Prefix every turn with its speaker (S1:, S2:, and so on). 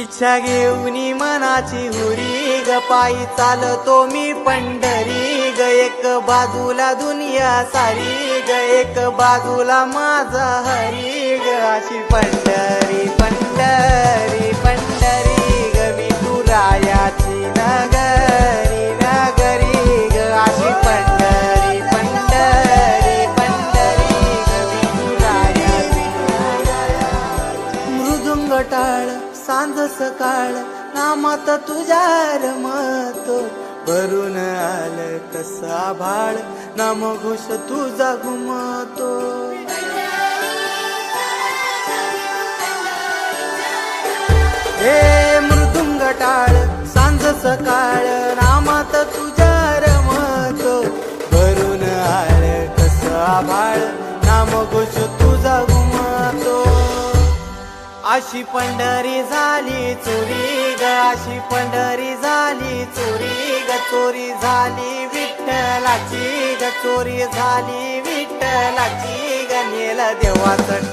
S1: इच्छा घेऊन मनाची हुरी ग पायी चालतो मी पंढरी ग एक बाजूला दुनिया सारी ग एक बाजूला माझा हरी ग अशी पंढरी पंढरी पंढरी ग मी तुरायाची नगरी नगरी ग अशी पंढरी पंढरी पंढरी ग मी तुरायाची मृदुंग टाळ सांज सकाळ नामात तुझ्या रमत. भरून आलं तसा भाळ नाम घोष तुझा घुमतो. हे मृदुंग टाळ सांज सकाळ नामात तुझ्या रमत. भरून आलं तसा भाळ नाम अशी पंढरी झाली चोरी ग अशी पंढरी झाली चोरी ग चोरी झाली विठ्ठलाची ग चोरी झाली विठ्ठलाची ग नेल देवाचं